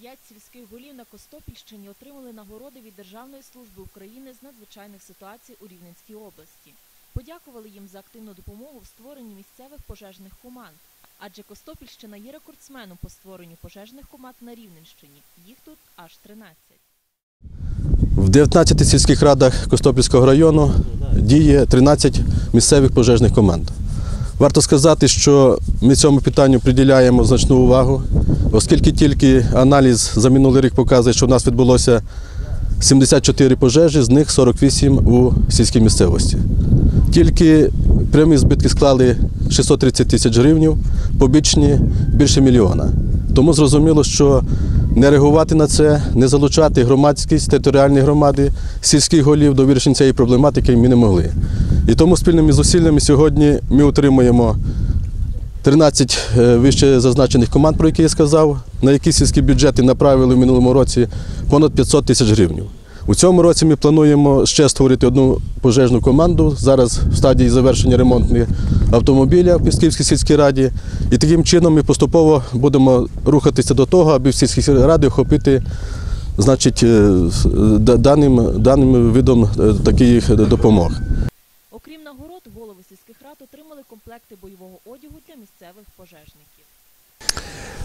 П'ять сільських голів на Костопільщині отримали нагороди від Державної служби України з надзвичайних ситуацій у Рівненській області. Подякували їм за активну допомогу в створенні місцевих пожежних команд. Адже Костопільщина є рекордсменом по створенню пожежних команд на Рівненщині. Їх тут аж 13. В 19 сільських радах Костопільського району діє 13 місцевих пожежних команд. Варто сказати, що ми цьому питанню приділяємо значну увагу, оскільки тільки аналіз за минулий рік показує, що в нас відбулося 74 пожежі, з них 48 у сільській місцевості. Тільки прямі збитки склали 630 тисяч гривень, побічні більше мільйона. Тому зрозуміло, що не реагувати на це, не залучати громадськість, територіальні громади, сільських голів до вирішення цієї проблематики ми не могли. І тому спільними зусиллями сьогодні ми отримуємо 13 е, вище зазначених команд, про які я сказав, на які сільські бюджети направили в минулому році понад 500 тисяч гривень. У цьому році ми плануємо ще створити одну пожежну команду. Зараз в стадії завершення ремонтних автомобіля в Пісківській сільській раді. І таким чином ми поступово будемо рухатися до того, аби в сільській раді охопити значить, е, даним, даним видом е, таких допомог. Окрім нагород, голови сільських рад отримали комплекти бойового одягу для місцевих пожежників.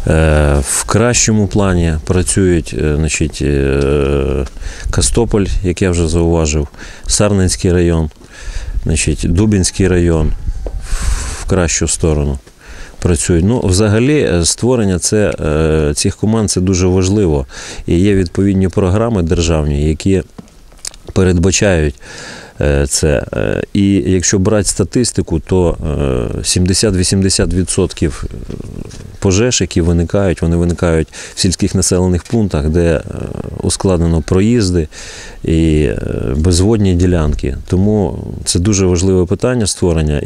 Е, В кращому плані працюють е, значить, е, Костополь, як я вже зауважив, Сарненський район, значить, Дубінський район в кращу сторону працюють. Ну, взагалі, створення це, цих команд це дуже важливо. І є відповідні програми державні, які передбачають це. Е, І якщо брати статистику, то е, 70-80% пожеж, які виникають, вони виникають в сільських населених пунктах, де е, ускладнено проїзди і е, безводні ділянки. Тому це дуже важливе питання створення.